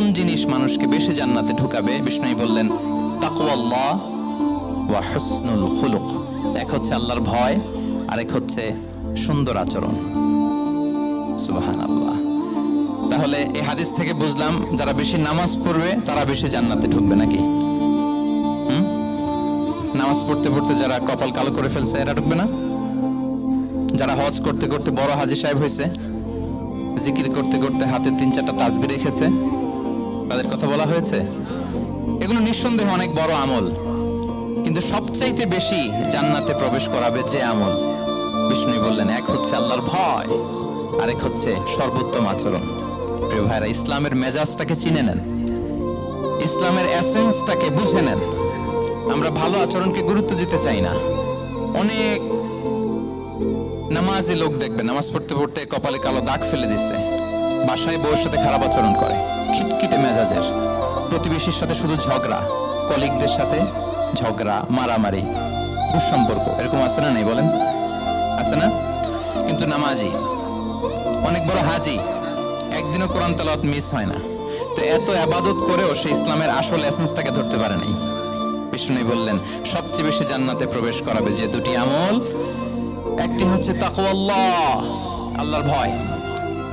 কোন জিনিস মানুষকে বেশি জান্নাতে ঢুকাবে? বিষ্ণু বললেন তাকওয়াল্লাহ ওয়া এক হচ্ছে আল্লাহর ভয়, আরেক হচ্ছে সুন্দর আচরণ। তাহলে এই হাদিস থেকে বুঝলাম, যারা বেশি নামাজ পড়বে, তারা বেশি জান্নাতে ঢুকবে নাকি? নামাজ পড়তে পড়তে যারা কপাল কালো করে ফেলছে, এরা ঢুকবে না? যারা হজ করতে করতে বড় হাজি সাহেব হয়েছে জিকির করতে করতে হাতে তিন চারটা তাসবি রেখেছে তাদের কথা বলা হয়েছে, এগুলো নিঃসন্দেহে অনেক বড় আমল। কিন্তু সবচাইতে বেশি জান্নাতে প্রবেশ করাবে যে আমল, বিষ্ণু বললেন, এক হচ্ছে আল্লাহর ভয়, আরেক হচ্ছে সর্বোত্তম আচরণ। প্রিয় ভাইরা, ইসলামের মেজাজটাকে চিনে নেন। ইসলামের এসেন্সটাকে বুঝে নেন। আমরা ভালো আচরণকে গুরুত্ব দিতে চাই না। অনেক নামাজি লোক দেখবে নামাজ পড়তে পড়তে কপালে কালো দাগ ফেলে দিচ্ছে বাসায় বউয়ের সাথে খারাপ আচরণ করে। খিটখিটে মেজাজের। প্রতিবেশীর সাথে শুধু ঝগড়া। কলিগদের সাথে ঝগড়া, মারামারি, দুঃসম্পর্ক, এরকম আছে না নেই বলেন? আছে না? কিন্তু নামাজি, অনেক বড় হাজি, একদিনও কোরআন তালাত মিস হয় না। তো এত আবাদত করেও সে ইসলামের আসল এসেন্সটাকে ধরতে পারে নাই। বিষ্ণু বললেন, সবচেয়ে বেশি জান্নাতে প্রবেশ করাবে যে দুটি আমল, একটি হচ্ছে তাকওয়াল্লাহ, আল্লাহর ভয়।